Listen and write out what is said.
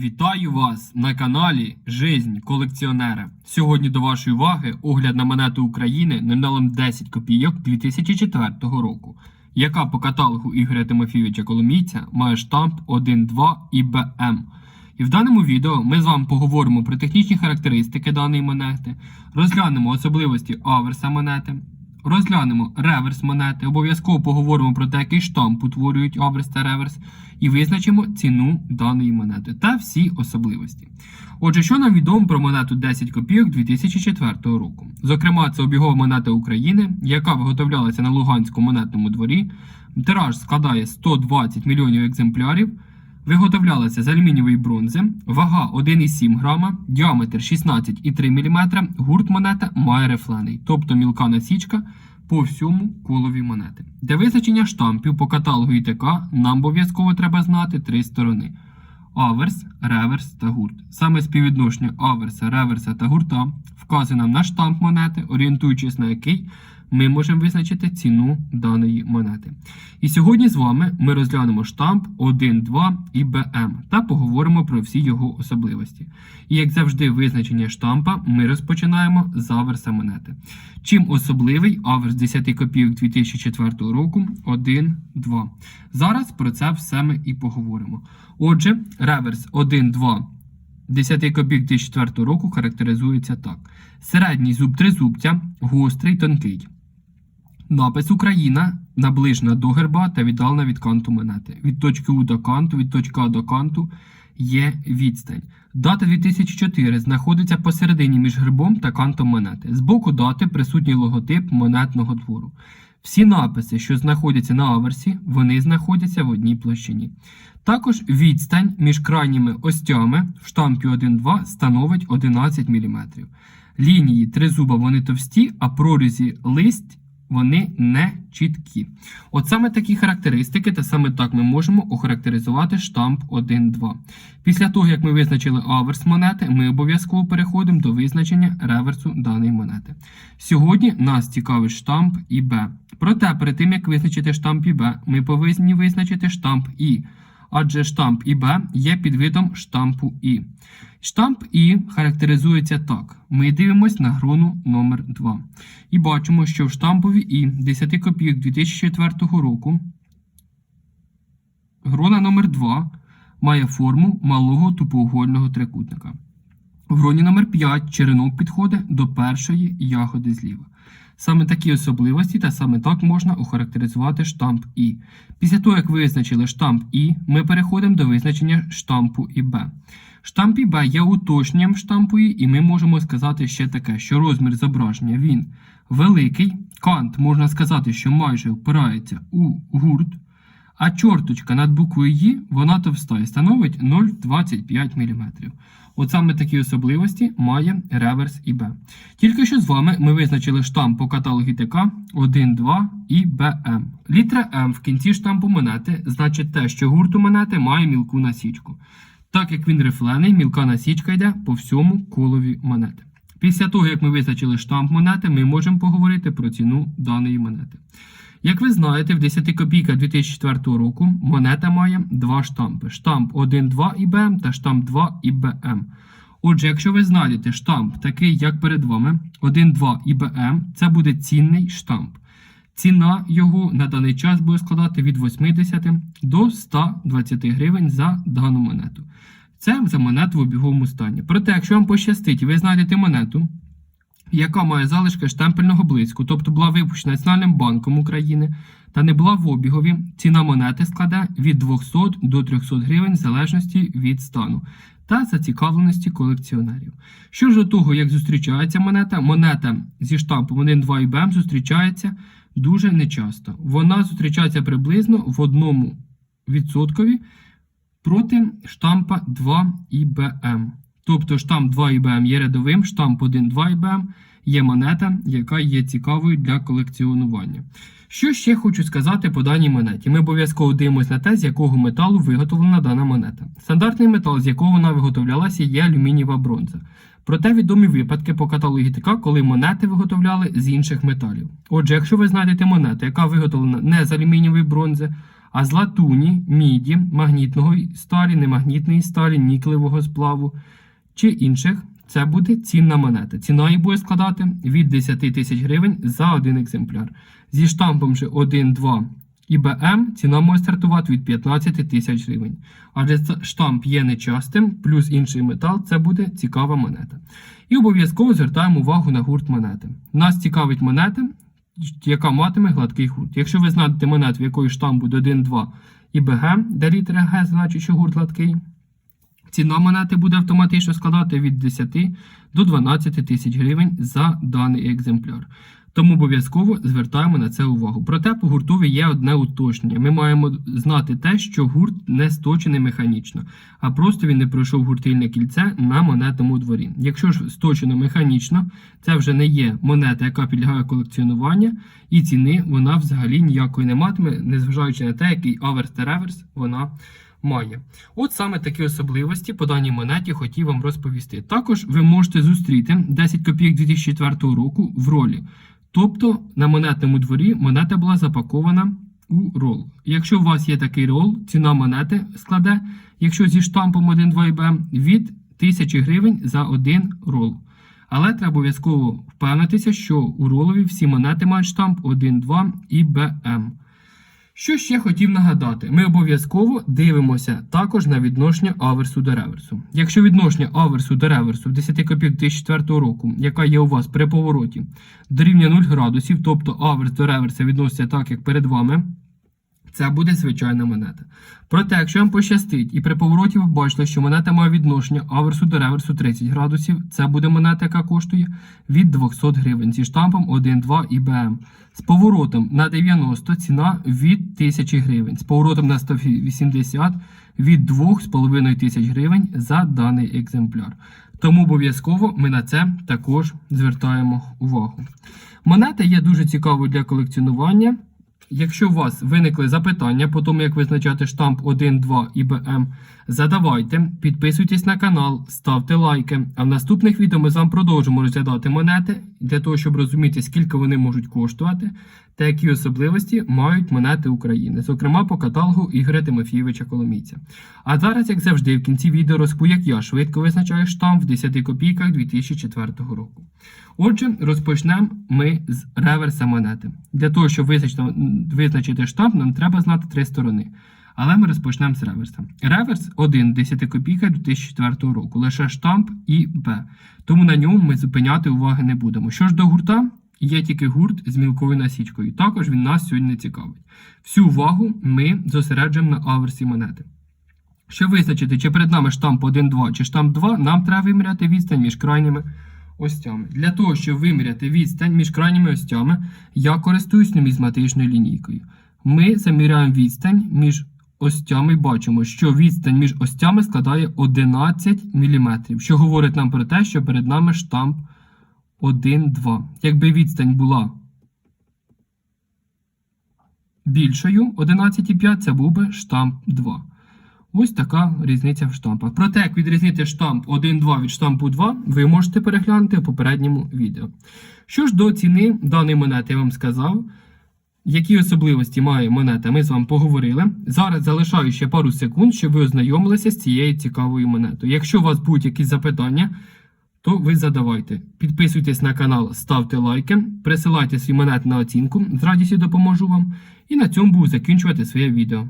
Вітаю вас на каналі Жизнь колекціонера. Сьогодні до вашої уваги огляд на монету України номіналом 10 копійок 2004 року, яка по каталогу Ігоря Тимофійовича Коломійця має штамп 1.2 ІБМ. І в даному відео ми з вами поговоримо про технічні характеристики даної монети, розглянемо особливості аверса монети, розглянемо реверс монети, обов'язково поговоримо про те, який штамп утворюють аверс та реверс, і визначимо ціну даної монети та всі особливості. Отже, що нам відомо про монету 10 копійок 2004 року? Зокрема, це обігова монета України, яка виготовлялася на Луганському монетному дворі. Тираж складає 120 мільйонів екземплярів. Виготовлялася з алюмінієвої бронзи, вага 1,7 грама, діаметр 16,3 мм, гурт монета має рифлений, тобто мілка насічка по всьому колові монети. Для визначення штампів по каталогу ІТК нам обов'язково треба знати три сторони: аверс, реверс та гурт. Саме співвідношення аверса, реверса та гурта вказує нам на штамп монети, орієнтуючись на який ми можемо визначити ціну даної монети. І сьогодні з вами ми розглянемо штамп 1.2 і БМ та поговоримо про всі його особливості. І як завжди, визначення штампа ми розпочинаємо з аверса монети. Чим особливий аверс 10 копійок 2004 року 1.2. Зараз про це все ми і поговоримо. Отже, реверс 1.2 10 копійок 2004 року характеризується так: середній зуб тризубця, гострий, тонкий. Напис Україна наближена до герба та віддалена від канту монети. Від точки У до канту, від точки А до канту є відстань. Дата 2004 знаходиться посередині між гербом та кантом монети. Збоку дати присутній логотип монетного двору. Всі написи, що знаходяться на аверсі, вони знаходяться в одній площині. Також відстань між крайніми остями в штампі 1.2 становить 11 мм. Лінії тризуба вони товсті, а прорізі листь вони не чіткі. От саме такі характеристики, та саме так ми можемо охарактеризувати штамп 1.2. Після того, як ми визначили аверс монети, ми обов'язково переходимо до визначення реверсу даної монети. Сьогодні нас цікавить штамп ІБ. Проте, перед тим як визначити штамп ІБ, ми повинні визначити штамп І. Адже штамп ІБ є підвидом штампу І. Штамп І характеризується так. Ми дивимося на грону номер 2 І бачимо, що в штампові І 10 копійок 2004 року грона номер 2 має форму малого тупоугольного трикутника. В гроні номер 5 черенок підходить до першої ягоди зліва. Саме такі особливості та саме так можна охарактеризувати штамп І. Після того, як визначили штамп І, ми переходимо до визначення штампу ІБ. Штамп ІБ є уточненням штампу І, і ми можемо сказати ще таке, що розмір зображення він великий. Кант можна сказати, що майже впирається у гурт, а чорточка над буквою І вона товста і становить 0,25 мм. От саме такі особливості має реверс ІБ. Тільки що з вами ми визначили штамп по каталогу ТК 1.2 і БМ. Літера М в кінці штампу монети значить те, що гурт у монети має мілку насічку. Так як він рифлений, мілка насічка йде по всьому колові монети. Після того, як ми визначили штамп монети, ми можемо поговорити про ціну даної монети. Як ви знаєте, в 10 копійках 2004 року монета має два штампи: штамп 1.2 ІБМ та штамп 2 ІБМ. Отже, якщо ви знайдете штамп, такий, як перед вами, 1.2 ІБМ, це буде цінний штамп. Ціна його на даний час буде складати від 80 до 120 гривень за дану монету. Це за монету в обіговому стані. Проте, якщо вам пощастить і ви знайдете монету, яка має залишки штемпельного блиску, тобто була випущена Національним банком України та не була в обігові, ціна монети складе від 200 до 300 гривень в залежності від стану та зацікавленості колекціонерів. Що ж до того, як зустрічається монета, монета зі штампом 1,2 ІБМ зустрічається дуже нечасто. Вона зустрічається приблизно в одному відсоткові проти штампа 2 ІБМ. Тобто штамп 2 ІБМ є рядовим, штамп 1 2 ІБМ є монета, яка є цікавою для колекціонування. Що ще хочу сказати по даній монеті? Ми обов'язково дивимося на те, з якого металу виготовлена дана монета. Стандартний метал, з якого вона виготовлялася, є алюмінієва бронза. Проте відомі випадки по каталогу ТК, коли монети виготовляли з інших металів. Отже, якщо ви знайдете монету, яка виготовлена не з алюмінієвої бронзи, А з латуні, міді, магнітного сталі, немагнітної сталі, нікелевого сплаву чи інших, це буде цінна монета. Ціна її буде складати від 10 тисяч гривень за один екземпляр. Зі штампом же 1, 2 і БМ ціна може стартувати від 15 тисяч гривень. Адже штамп є нечастим, плюс інший метал це буде цікава монета. І обов'язково звертаємо увагу на гурт монети. Нас цікавить монета, яка матиме гладкий гурт. Якщо ви знаєте монету, в якої штамп буде 1, 2 і БГ, де літера Г значить, що гурт гладкий, ціна монети буде автоматично складати від 10 до 12 тисяч гривень за даний екземпляр. Тому обов'язково звертаємо на це увагу. Проте по гуртові є одне уточнення. Ми маємо знати те, що гурт не сточений механічно, а просто він не пройшов гуртильне кільце на монетному дворі. Якщо ж сточено механічно, це вже не є монета, яка підлягає колекціонуванню, і ціни вона взагалі ніякої не матиме, незважаючи на те, який аверс та реверс вона має. От саме такі особливості по даній монеті хотів вам розповісти. Також ви можете зустріти 10 копійок 2004 року в ролі. Тобто на монетному дворі монета була запакована у рол. Якщо у вас є такий рол, ціна монети складе, якщо зі штампом 1, 2 і БМ, від 1000 гривень за один рол. Але треба обов'язково впевнитися, що у ролові всі монети мають штамп 1, 2 і БМ. Що ще хотів нагадати, ми обов'язково дивимося також на відношення аверсу до реверсу. Якщо відношення аверсу до реверсу в 10 копійок 2004 року, яка є у вас при повороті, дорівнює 0 градусів, тобто аверс до реверса відноситься так, як перед вами, це буде звичайна монета. Проте, якщо вам пощастить, і при повороті ви бачили, що монета має відношення аверсу до реверсу 30 градусів, це буде монета, яка коштує від 200 гривень зі штампом 1, 2 і БМ. З поворотом на 90 ціна від 1000 гривень. З поворотом на 180 від 2,5 тисяч гривень за даний екземпляр. Тому обов'язково ми на це також звертаємо увагу. Монета є дуже цікавою для колекціонування. Якщо у вас виникли запитання по тому, як визначати штамп 1, 2 і БМ, задавайте, підписуйтесь на канал, ставте лайки. А в наступних відео ми з вами продовжимо розглядати монети для того, щоб розуміти, скільки вони можуть коштувати та які особливості мають монети України, зокрема по каталогу Ігоря Тимофійовича Коломійця. А зараз, як завжди, в кінці відео розповім, як я швидко визначаю штамп в 10 копійках 2004 року. Отже, розпочнемо ми з реверса монети. Для того, щоб визначити штамп, нам треба знати три сторони. Але ми розпочнемо з реверса. Реверс 1 10 копійка 2004 року, лише штамп і Б. Тому на ньому ми зупиняти уваги не будемо. Що ж до гурта, є тільки гурт з мілкою насічкою. Також він нас сьогодні не цікавить. Всю увагу ми зосереджуємо на аверсі монети. Щоб визначити, чи перед нами штамп 1-2 чи штамп 2, нам треба виміряти відстань між крайніми остями. Для того, щоб виміряти відстань між крайніми остями, я користуюсь нумізматичною лінійкою. Ми заміряємо відстань між остями бачимо, що відстань між остями складає 11 мм, що говорить нам про те, що перед нами штамп 1-2. Якби відстань була більшою 11,5, це був би штамп 2. Ось така різниця в штампах. Проте, як відрізнити штамп 1-2 від штампу 2, ви можете переглянути в попередньому відео. Що ж до ціни даної монети, я вам сказав. Які особливості має монета, ми з вами поговорили. Зараз залишаю ще пару секунд, щоб ви ознайомилися з цією цікавою монетою. Якщо у вас будуть якісь запитання, то ви задавайте. Підписуйтесь на канал, ставте лайки, присилайте свій монет на оцінку, з радістю допоможу вам. І на цьому буду закінчувати своє відео.